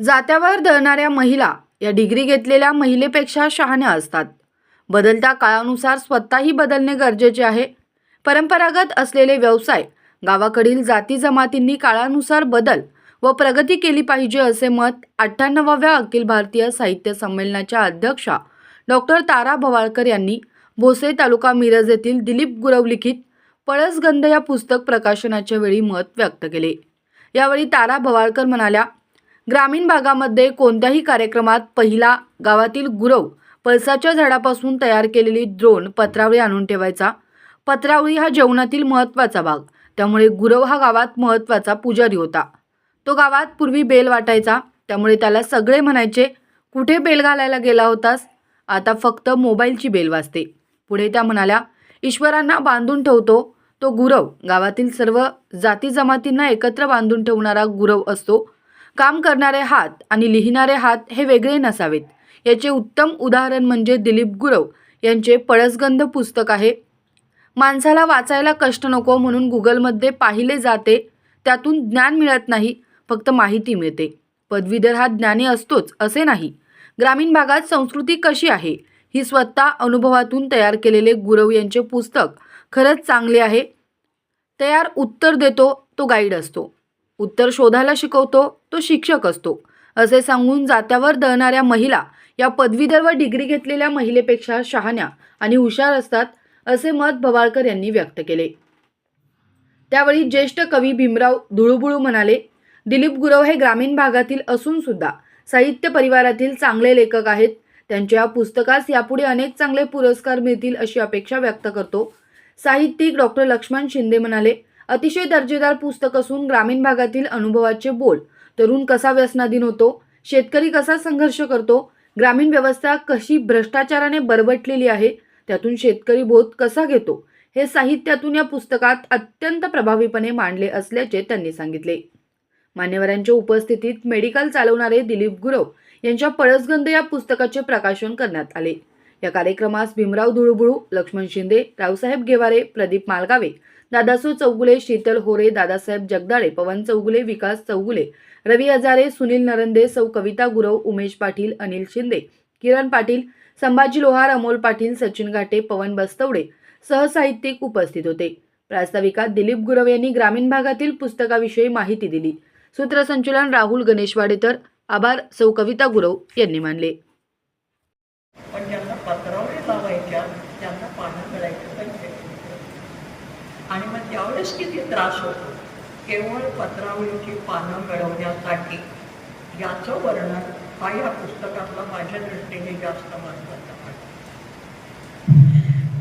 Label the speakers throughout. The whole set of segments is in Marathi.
Speaker 1: जात्यावर दळणाऱ्या महिला या डिग्री घेतलेल्या महिलेपेक्षा शहाण्या असतात. बदलत्या काळानुसार स्वतःही बदलणे गरजेचे आहे. परंपरागत असलेले व्यवसाय गावाकडील जाती जमातींनी काळानुसार बदल व प्रगती केली पाहिजे असे मत अठ्ठ्याण्णवाव्या अखिल भारतीय साहित्य संमेलनाच्या अध्यक्षा डॉक्टर तारा भवाळकर यांनी भोसे तालुका मिरज येथील दिलीप गुरव लिखित पळसगंध या पुस्तक प्रकाशनाच्या वेळी मत व्यक्त केले. यावेळी तारा भवाळकर म्हणाल्या ग्रामीण भागामध्ये कोणत्याही कार्यक्रमात पहिला गावातील गुरव पळसाच्या झाडापासून तयार केलेली द्रोण पत्रावळी आणून ठेवायचा. पत्रावळी हा जेवणातील महत्त्वाचा भाग. त्यामुळे गुरव हा गावात महत्त्वाचा पुजारी होता. तो गावात पूर्वी बेल वाटायचा. त्यामुळे त्याला सगळे म्हणायचे कुठे बेल घालायला गेला होतास? आता फक्त मोबाईलची बेल वाजते. पुढे त्या म्हणाल्या ईश्वरांना बांधून ठेवतो. तो गुरव. गावातील सर्व जाती जमातींना एकत्र बांधून ठेवणारा गुरव असतो. काम करणारे हात आणि लिहिणारे हात हे वेगळे नसावेत. याचे उत्तम उदाहरण म्हणजे दिलीप गुरव यांचे पळसगंध पुस्तक आहे. माणसाला वाचायला कष्ट नको म्हणून गुगलमध्ये पाहिले जाते. त्यातून ज्ञान मिळत नाही फक्त माहिती मिळते. पदवीधर हा ज्ञानी असतोच असे नाही. ग्रामीण भागात संस्कृती कशी आहे? ही स्वतः अनुभवातून तयार केलेले गुरव यांचे पुस्तक खरंच चांगले आहे. तयार उत्तर देतो तो गाईड असतो. उत्तर शोधायला शिकवतो तो शिक्षक असतो. असे सांगून जात्यावर दळणाऱ्या महिला या पदवीधर व डिग्री घेतलेल्या महिलेपेक्षा शहाण्या आणि हुशार असतात असे मत भवाळकर यांनी व्यक्त केले. त्यावेळी ज्येष्ठ कवी भीमराव धुळुबुळू म्हणाले दिलीप गुरव हे ग्रामीण भागातील असून सुद्धा साहित्य परिवारातील चांगले लेखक आहेत. त्यांच्या पुस्तकास यापुढे अनेक चांगले पुरस्कार मिळतील अशी अपेक्षा व्यक्त करतो. साहित्यिक डॉक्टर लक्ष्मण शिंदे म्हणाले अतिशय दर्जेदार पुस्तक असून ग्रामीण भागातील अनुभवाचे बोल. तरुण कसा व्यसनाधीन होतो? शेतकरी कसा संघर्ष करतो? ग्रामीण व्यवस्था कशी भ्रष्टाचाराने बरबटलेली आहे? त्यातून शेतकरी बोध कसा घेतो? हे साहित्यातून या पुस्तकात अत्यंत प्रभावीपणे मांडले असल्याचे त्यांनी सांगितले. मान्यवरांच्या उपस्थितीत मेडिकल चालवणारे दिलीप गुरव यांच्या पळसगंध या पुस्तकाचे प्रकाशन करण्यात आले. या कार्यक्रमास भीमराव धुळबुळू लक्ष्मण शिंदे रावसाहेब गेवारे प्रदीप मालगावे दादासू चौगुले शीतल होरे दादासाहेब जगदाळे पवन चौगुले विकास चौगुले रवी हजारे सुनील नरंदे सौ कविता गुरव उमेश पाटील अनिल शिंदे किरण पाटील संभाजी लोहार अमोल पाटील सचिन घाटे पवन बस्तवडे सहसाहित्यिक उपस्थित होते. प्रास्ताविकात दिलीप गुरव यांनी ग्रामीण भागातील पुस्तकाविषयी माहिती दिली. सूत्रसंचलन राहुल गणेशवाडे तर आभार सौ कविता गुरव यांनी मानले
Speaker 2: पण ज्यांना पत्रावळी लावायच्या त्यांना पानं मिळायचे पैसे आणि मग त्यावेळेस किती त्रास होतो? केवळ पत्रावळीची पानं मिळवण्यासाठी याचं वर्णन हा या पुस्तकातला माझ्या दृष्टीने जास्त महत्त्वाचा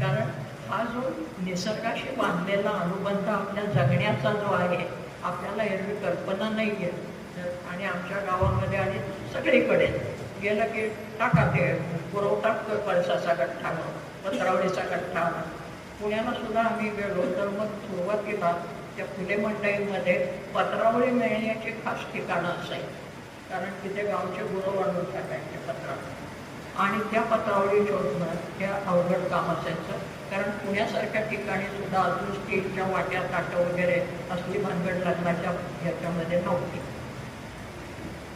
Speaker 2: कारण हा जो निसर्गाशी बांधलेला अनुबंध आपल्या जगण्याचा जो आहे आपल्याला एरवी कल्पना नाही आहे तर- आणि आमच्या गावामध्ये आणि सगळीकडे गेलं की टाका ते पुरवठा कळसाचा गठ्ठा पत्रावळीचा गठ्ठा पुण्याला सुद्धा आम्ही गेलो तर मग सुरुवातीला त्या फुले मंडईमध्ये पत्रावळी मिळण्याची खास ठिकाणं असायची. कारण तिथे गावचे गुरु वाढून टाकायचे पत्रावळी. आणि त्या पत्रावळी शोधणं हे अवघड काम असायचं. कारण पुण्यासारख्या ठिकाणी सुद्धा अजून स्टीलच्या वाट्या ताटं वगैरे असली भानगड लग्नाच्या ह्याच्यामध्ये नव्हती.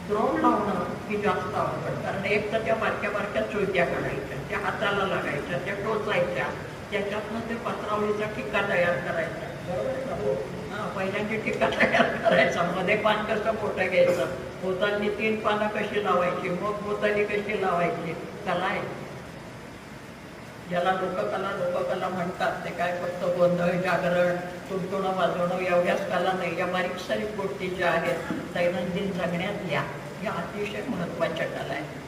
Speaker 2: द्रोण लावणं ही जास्त अवघड. कारण एक तर त्या बारक्या बारक्या चोयत्या काढायच्या त्या हाताला लागायच्या त्या टोचायच्या. त्याच्यातनं ते पत्रावळीचा ठिक्का तयार करायचा बरोबर पहिल्यांदा ठिक्का तयार करायचा मध्ये पान कसं मोठं घ्यायचं? पोतांनी तीन पानं कशी लावायची? मग पोतांनी कशी लावायची? कला आहे. ज्याला लोककला लोककला म्हणतात ते काय फक्त गोंधळ जागरण तुटतुणं वाजवणं एवढ्याच कला नाही. या बारीक सारीक गोष्टी ज्या आहेत दैनंदिन जगण्यातल्या या अतिशय महत्त्वाच्या कला आहेत.